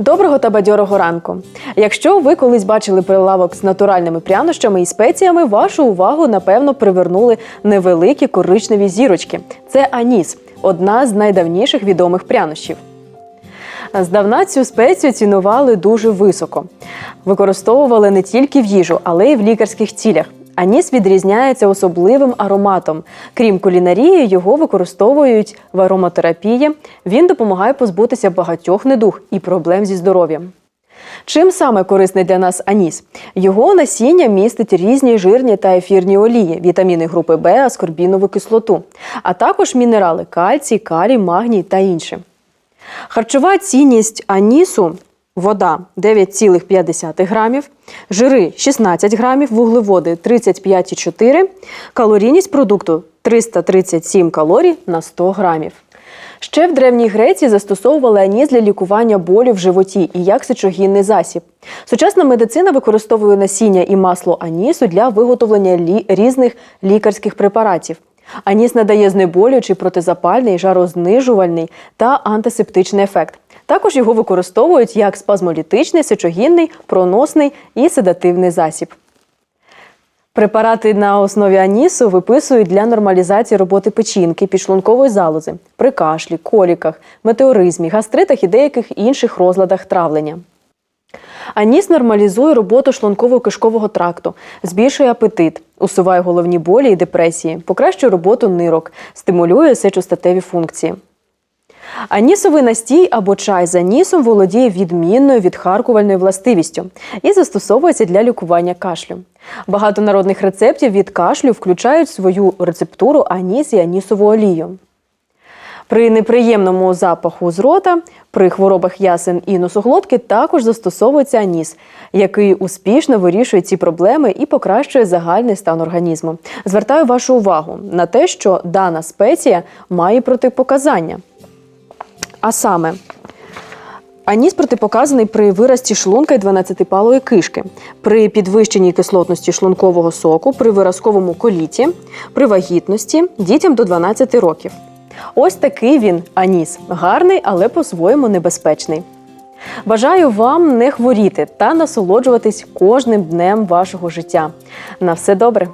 Доброго та бадьорого ранку. Якщо ви колись бачили прилавок з натуральними прянощами і спеціями, вашу увагу напевно привернули невеликі коричневі зірочки. Це аніс, одна з найдавніших відомих прянощів. Здавна цю спецію цінували дуже високо. Використовували не тільки в їжу, але й в лікарських цілях. Аніс відрізняється особливим ароматом. Крім кулінарії, його використовують в ароматерапії. Він допомагає позбутися багатьох недуг і проблем зі здоров'ям. Чим саме корисний для нас аніс? Його насіння містить різні жирні та ефірні олії, вітаміни групи Б, аскорбінову кислоту, а також мінерали кальцій, калій, магній та інші. Харчова цінність анісу вода 9,5 грамів, жири 16 грамів, вуглеводи 35,4, калорійність продукту 337 калорій на 100 грамів. Ще в Древній Греції застосовували аніс для лікування болю в животі і як сечогінний засіб. Сучасна медицина використовує насіння і масло анісу для виготовлення лі- різних лікарських препаратів. Аніс надає знеболюючий, протизапальний, жарознижувальний та антисептичний ефект. Також його використовують як спазмолітичний, сечогінний, проносний і седативний засіб. Препарати на основі анісу виписують для нормалізації роботи печінки, підшлункової залози, при кашлі, коліках, метеоризмі, гастритах і деяких інших розладах травлення. Аніс нормалізує роботу шлунково-кишкового тракту, збільшує апетит, усуває головні болі і депресії, покращує роботу нирок, стимулює сечостатеві функції. Анісовий настій або чай з анісом володіє відмінною відхаркувальною властивістю і застосовується для лікування кашлю. Багато народних рецептів від кашлю включають свою рецептуру аніс і анісову олію. При неприємному запаху з рота, при хворобах ясен і носоглотки також застосовується аніс, який успішно вирішує ці проблеми і покращує загальний стан організму. Звертаю вашу увагу на те, що дана спеція має протипоказання. А саме, аніс протипоказаний при вирості шлунка і 12-палої кишки, при підвищеній кислотності шлункового соку, при виразковому коліті, при вагітності дітям до 12 років. Ось такий він аніс, гарний, але по-своєму небезпечний. Бажаю вам не хворіти та насолоджуватись кожним днем вашого життя. На все добре!